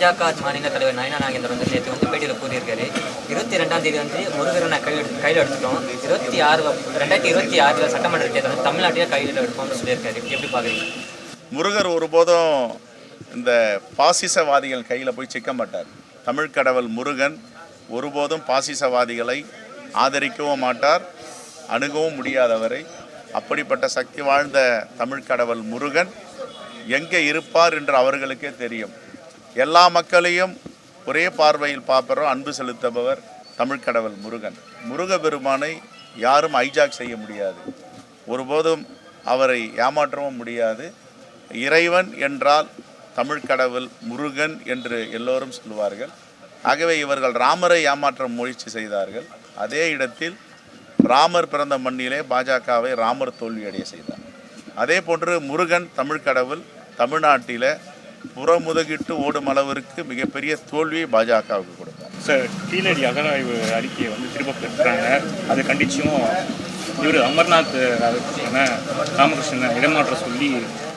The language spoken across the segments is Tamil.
பாஜக மாநில தலைவர் நயனா நாகேந்திரன் வந்து நேற்று வந்து பேட்டியில் கூறியிருக்காரு. இருபத்தி ரெண்டாம் தேதி வந்து முருகரனை கையில் கையில் எடுத்துட்டோம். இருபத்தி ஆறு ரெண்டாயிரத்தி இருபத்தி ஆறில் சட்டமன்ற தேர்தல் வந்து தமிழ்நாட்டிலே கையில் எடுப்போம்னு சொல்லியிருக்காரு. எப்படி பார்க்குறீங்க முருகர் ஒருபோதும் இந்த பாசிசவாதிகள் கையில் போய் சிக்க மாட்டார். தமிழ் கடவுள் முருகன் ஒருபோதும் பாசிசவாதிகளை ஆதரிக்கவும் மாட்டார் அணுகவும் முடியாதவரை. அப்படிப்பட்ட சக்தி வாழ்ந்த தமிழ் கடவுள் முருகன் எங்கே இருப்பார் என்று அவர்களுக்கே தெரியும். எல்லா மக்களையும் ஒரே பார்வையில் பார்ப்பறோம் அன்பு செலுத்துபவர் தமிழ் கடவுள் முருகன். முருக பெருமானை யாரும் ஹைஜாக் செய்ய முடியாது. ஒருபோதும் அவரை ஏமாற்றவும் முடியாது. இறைவன் என்றால் தமிழ் கடவுள் முருகன் என்று எல்லோரும் சொல்லுவார்கள் ஆகவே இவர்கள் ராமரை ஏமாற்ற முயற்சி செய்தார்கள். அதே இடத்தில் ராமர் பிறந்த மண்ணிலே பாஜகவை ராமர் தோல்வியடைய செய்தார். அதே போன்று முருகன் தமிழ் கடவுள் தமிழ்நாட்டில் புறமுதுகிட்டு ஓடும் அளவிற்கு மிகப்பெரிய தோல்வியை பாஜகவுக்கு கொடுத்தார். சார் கீழடி அகராய்வு அறிக்கையை வந்து திரும்ப பெற்றாங்க. அதை கண்டிச்சும் இவர் அமர்நாத் ராமகிருஷ்ணனை ராமகிருஷ்ணனை இடமாற்ற சொல்லி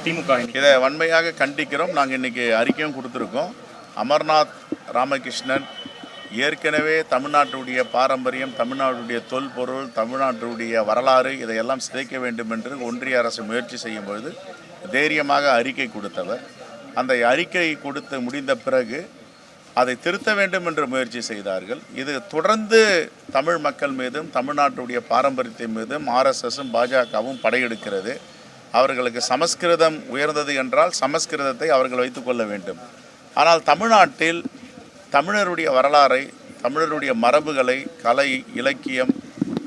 திமுக இதை வன்மையாக கண்டிக்கிறோம். நாங்கள் இன்றைக்கி அறிக்கையும் கொடுத்துருக்கோம். அமர்நாத் ராமகிருஷ்ணன் ஏற்கனவே தமிழ்நாட்டுடைய பாரம்பரியம் தமிழ்நாட்டுடைய தொல்பொருள் தமிழ்நாட்டுடைய வரலாறு இதையெல்லாம் சிதைக்க வேண்டும் என்று ஒன்றிய அரசு முயற்சி செய்யும் பொழுது தைரியமாக அறிக்கை கொடுத்தவர். அந்த அறிக்கை கொடுத்து முடிந்த பிறகு அதை திருத்த வேண்டும் என்று முயற்சி செய்தார்கள். இது தொடர்ந்து தமிழ் மக்கள் மீதும் தமிழ்நாட்டுடைய பாரம்பரியத்தின் மீதும் ஆர்எஸ்எஸும் பாஜகவும் படையெடுக்கிறது. அவர்களுக்கு சமஸ்கிருதம் உயர்ந்தது என்றால் சமஸ்கிருதத்தை அவர்கள் வைத்துக்கொள்ள வேண்டும். ஆனால் தமிழ்நாட்டில் தமிழருடைய வரலாறை தமிழருடைய மரபுகளை கலை இலக்கியம்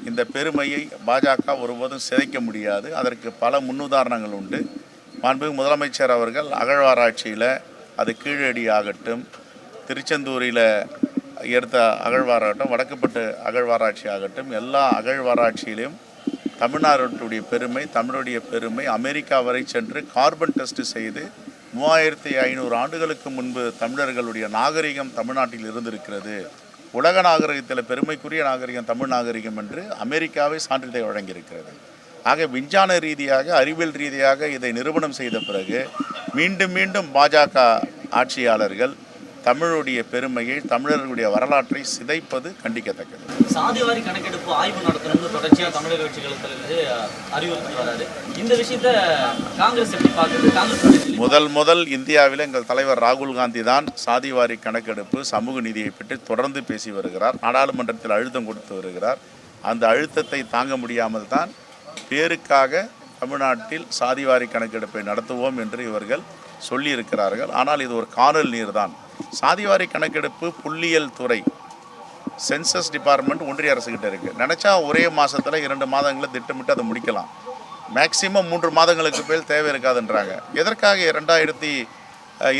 இந்த பெருமையை பாஜக ஒருபோதும் சிதைக்க முடியாது. அதற்கு பல முன்னுதாரணங்கள் உண்டு. மாண்புமிகு முதலமைச்சர் அவர்கள் அகழ்வாராய்ச்சியில் அது கீழடி ஆகட்டும் திருச்செந்தூரில் எடுத்த அகழ்வாராகட்டும் வடக்குப்பட்டு அகழ்வாராய்ச்சி ஆகட்டும் எல்லா அகழ்வாராய்ச்சியிலையும் தமிழ்நாட்டுடைய பெருமை தமிழுடைய பெருமை அமெரிக்கா வரை சென்று கார்பன் டெஸ்ட் செய்து மூவாயிரத்தி ஐநூறு ஆண்டுகளுக்கு முன்பு தமிழர்களுடைய நாகரிகம் தமிழ்நாட்டில் இருந்திருக்கிறது. உலக நாகரிகத்தில் பெருமைக்குரிய நாகரிகம் தமிழ் நாகரிகம் என்று அமெரிக்காவை சான்றிதழ் வழங்கியிருக்கிறது. ஆக விஞ்ஞான ரீதியாக அறிவியல் ரீதியாக இதை நிரூபணம் செய்த பிறகு மீண்டும் மீண்டும் பாஜக ஆட்சியாளர்கள் தமிழுடைய பெருமையை தமிழர்களுடைய வரலாற்றை சிதைப்பது கண்டிக்கத்தக்கது. சாதிவாரி கணக்கெடுப்பு ஆய்வு நடத்தணும்னு தொடர்ச்சியா தமிழக கட்சிகளிலிருந்து அறிவுறுத்தி வராரு. இந்த விஷயத்த காங்கிரஸ் எப்படி பார்க்குது? காங்கிரஸ் முதல் முதல் இந்தியாவில் எங்கள் தலைவர் ராகுல் காந்தி தான் சாதிவாரி கணக்கெடுப்பு சமூக நீதியை பற்றி தொடர்ந்து பேசி வருகிறார். நாடாளுமன்றத்தில் அழுத்தம் கொடுத்து வருகிறார். அந்த அழுத்தத்தை தாங்க முடியாமல் தான் பேருக்காக தமிழ்நாட்டில் சாதிவாரி கணக்கெடுப்பை நடத்துவோம் என்று இவர்கள் சொல்லியிருக்கிறார்கள். ஆனால் இது ஒரு காணல் நீர் தான் சாதிவாரி கணக்கெடுப்பு புள்ளியியல் துறை சென்சஸ் டிபார்ட்மெண்ட் ஒன்றிய அரசுக்கிட்ட இருக்குது நினச்சா ஒரே மாதத்தில் இரண்டு மாதங்களை திட்டமிட்டு அதை முடிக்கலாம். மேக்சிமம் மூன்று மாதங்களுக்கு மேல் தேவை இருக்காதுன்றாங்க. எதற்காக இரண்டாயிரத்தி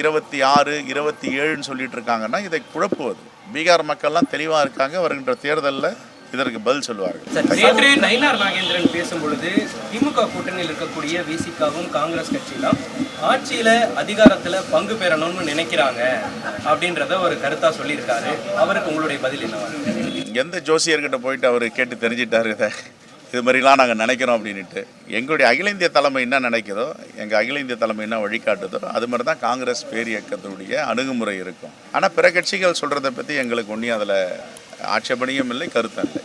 இருபத்தி ஆறு இருபத்தி ஏழுன்னு சொல்லிட்டு இருக்காங்கன்னா இதை குழப்புவது. பீகார் மக்கள்லாம் தெளிவாக இருக்காங்க. வருகின்ற தேர்தலில் இதற்கு பதில் சொல்லுவார்கள். நேற்று நயினார் நாகேந்திரன் பேசும் பொழுது திமுக கூட்டணியில் இருக்கக்கூடிய விசிகாவும் காங்கிரஸ் கட்சியெல்லாம் ஆட்சியில அதிகாரத்துல பங்கு பெறணும்னு நினைக்கிறாங்க அப்படின்றத ஒரு கருத்தா சொல்லியிருக்காரு. அவருக்கு உங்களுடைய பதில் என்னவா? எந்த ஜோசியர்கிட்ட போயிட்டு அவர் கேட்டு தெரிஞ்சிட்டாரு இதை? இது மாதிரிலாம் நாங்கள் நினைக்கிறோம் அப்படின்ட்டு எங்களுடைய அகில இந்திய தலைமை என்ன நினைக்குதோ எங்கள் அகில இந்திய தலைமை என்ன வழிகாட்டுதோ அது மாதிரி தான் காங்கிரஸ் பேர் இயக்கத்தினுடைய அணுகுமுறை இருக்கும். ஆனால் பிற கட்சிகள் சொல்கிறத பற்றி எங்களுக்கு ஒன்றும் அதில் ஆட்சேபனையும் இல்லை கருத்தும் இல்லை.